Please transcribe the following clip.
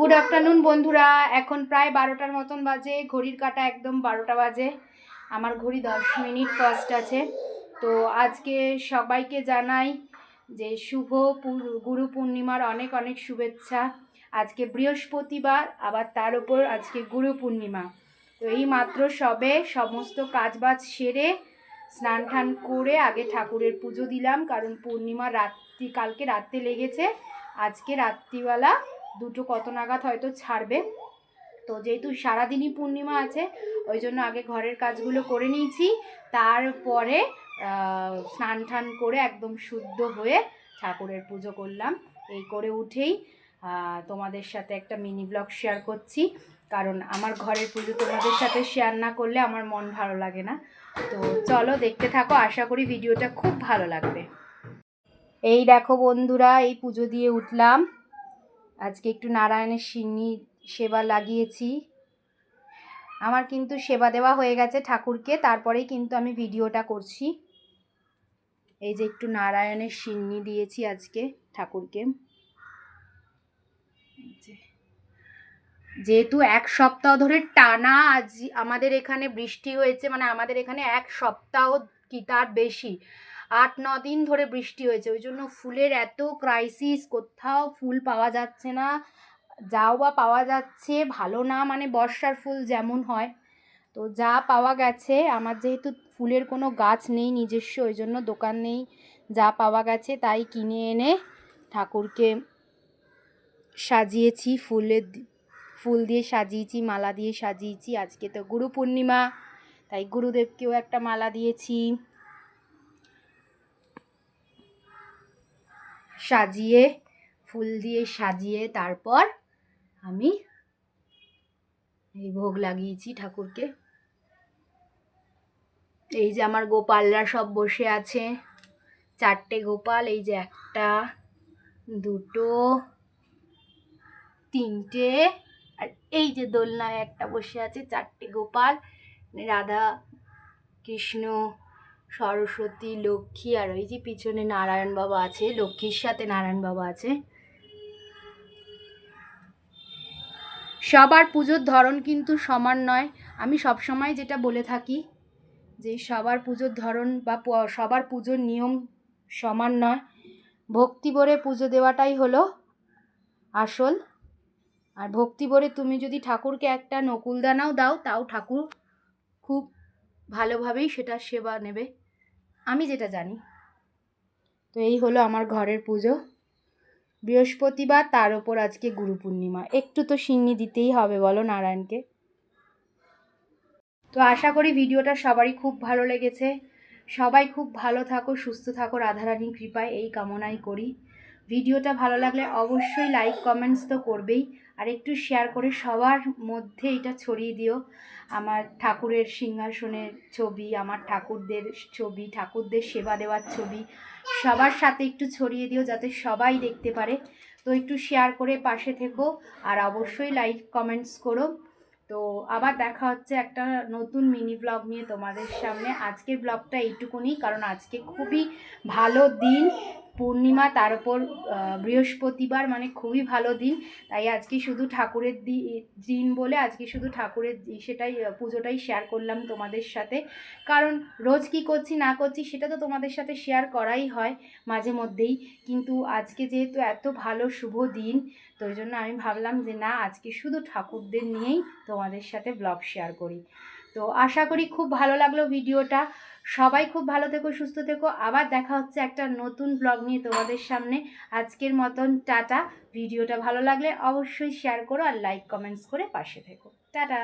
Good afternoon বন্ধুরা। এখন প্রায় বারোটার মতন বাজে। ঘড়ির কাটা একদম বারোটা বাজে। আমার ঘড়ি দশ মিনিট ফার্স্ট আছে। তো আজকে সবাইকে জানাই যে শুভ গুরু পূর্ণিমার অনেক অনেক শুভেচ্ছা। আজকে বৃহস্পতিবার, আবার তার উপর আজকে গুরু পূর্ণিমা। তো এই মাত্র সবে সমস্ত কাজবাজ সেরে স্নান টান করে আগে ঠাকুরের পুজো দিলাম, কারণ পূর্ণিমা রাত্রি কালকে রাত্রে লেগেছে। আজকে রাত্রিবেলা দুটো কত নাগাদ হয়তো ছাড়বে। তো যেহেতু সারাদিনই পূর্ণিমা আছে, ওই জন্য আগে ঘরের কাজগুলো করে নিয়েছি। তারপরে স্নান টান করে একদম শুদ্ধ হয়ে ঠাকুরের পুজো করলাম। এই করে উঠেই তোমাদের সাথে একটা মিনি ব্লগ শেয়ার করছি। কারণ আমার ঘরের পুজো তোমাদের সাথে শেয়ার না করলে আমার মন ভালো লাগে না। তো চলো দেখতে থাকো, আশা করি ভিডিওটা খুব ভালো লাগবে। এই দেখো বন্ধুরা, এই পুজো দিয়ে উঠলাম। আজকে একটু নারায়ণের সিন্নি সেবা লাগিয়েছি। আমার কিন্তু সেবা দেওয়া হয়ে গেছে ঠাকুরকে, তারপরেই কিন্তু আমি ভিডিওটা করছি। এই যে একটু নারায়ণের সিন্নি দিয়েছি আজকে ঠাকুরকে। যেহেতু এক সপ্তাহ ধরে টানা আজ আমাদের এখানে বৃষ্টি হয়েছে মানে আমাদের এখানে এক সপ্তাহ কি তার বেশি। আট, ন দিন ধরে বৃষ্টি হয়েছে। ওই জন্য ফুলের এত ক্রাইসিস কোথাও ফুল পাওয়া যাচ্ছে না, যাও বা পাওয়া যাচ্ছে, ভালো না মানে বর্ষার ফুল যেমন হয়। তো যা পাওয়া গেছে, আমার যেহেতু ফুলের কোনো গাছ নেই নিজস্ব ওই জন্য দোকান নেই, যা পাওয়া গেছে তাই কিনে এনে ঠাকুরকে সাজিয়েছি ফুলের ফুল দিয়ে সাজিয়েছি, মালা দিয়ে সাজিয়েছি। আজকে তো গুরু পূর্ণিমা, তাই গুরুদেবকেও একটা মালা দিয়েছি। সাজিয়ে, ফুল দিয়ে সাজিয়ে তারপর আমি এই ভোগ লাগিয়েছি ঠাকুরকে। এই যে আমার গোপালরা সব বসে আছে। চারটে গোপাল, এই যে একটা, দুটো, তিনটে, আর এই যে দোলনায় একটা বসে আছে চারটে গোপাল, রাধা, কৃষ্ণ সরস্বতী, লক্ষ্মী আর ওই যে পিছনে নারায়ণ বাবা আছে, লক্ষ্মীর সাথে নারায়ণ বাবা আছে। সবার পুজোর ধরন কিন্তু সমান নয়। আমি সবসময় যেটা বলে থাকি যে সবার পুজোর ধরন বা সবার পুজোর নিয়ম সমান নয়। ভক্তি ভরে পুজো দেওয়াটাই হলো আসল। আর ভক্তি ভরে তুমি যদি ঠাকুরকে একটা নকুলদানাও দাও, তাও ঠাকুর খুব ভালোভাবেই সেটা সেবা নেবে। আমি যেটা জানি। তো এই হলো আমার ঘরের পুজো। বৃহস্পতিবার তার ওপর আজকে গুরু পূর্ণিমা। একটু তো সিন্নি দিতেই হবে, বলো নারায়ণকে। তো আশা করি ভিডিওটা সবারই খুব ভালো লেগেছে। সবাই খুব ভালো থাকো, সুস্থ থাকো রাধারানীর কৃপায় এই কামনাই করি। ভিডিওটা ভালো লাগলে অবশ্যই লাইক কমেন্টস তো করবেই। আর একটু শেয়ার করে সবার মধ্যে এটা ছড়িয়ে দিও। আমার ঠাকুরের সিংহাসনের ছবি, আমার ঠাকুরদের ছবি, ঠাকুরদের সেবা দেওয়ার ছবি, সবার সাথে একটু ছড়িয়ে দিও যাতে সবাই দেখতে পারে। তো একটু শেয়ার করে পাশে থেকো আর অবশ্যই লাইক কমেন্টস করো। তো আবার দেখা হচ্ছে একটা নতুন মিনি ব্লগ নিয়ে তোমাদের সামনে। আজকের ব্লগটা এইটুকুনি, কারণ আজকে খুবই ভালো দিন। পূর্ণিমা, তার উপর বৃহস্পতিবার মানে খুবই ভালো দিন। তাই আজকে শুধু ঠাকুরের দিন বলে আজকে শুধু ঠাকুরের সেটাই পুজোটাই শেয়ার করলাম তোমাদের সাথে। কারণ রোজ কি করছি, না করছি, সেটা তো তোমাদের সাথে শেয়ার করাই হয় মাঝে মধ্যেই। কিন্তু আজকে যেহেতু এত ভালো শুভ দিন, তো জন্য আমি ভাবলাম যে না, আজকে শুধু ঠাকুরদের নিয়েই তোমাদের সাথে ব্লগ শেয়ার করি। তো আশা করি খুব ভালো লাগল ভিডিওটা। সবাই খুব ভালো থেকো, সুস্থ থেকো। আবার দেখা হচ্ছে একটা নতুন ব্লগ নিয়ে তোমাদের সামনে। আজকের মতন টাটা। ভিডিওটা ভালো লাগলে অবশ্যই শেয়ার করো আর লাইক কমেন্টস করে পাশে থেকো। টাটা!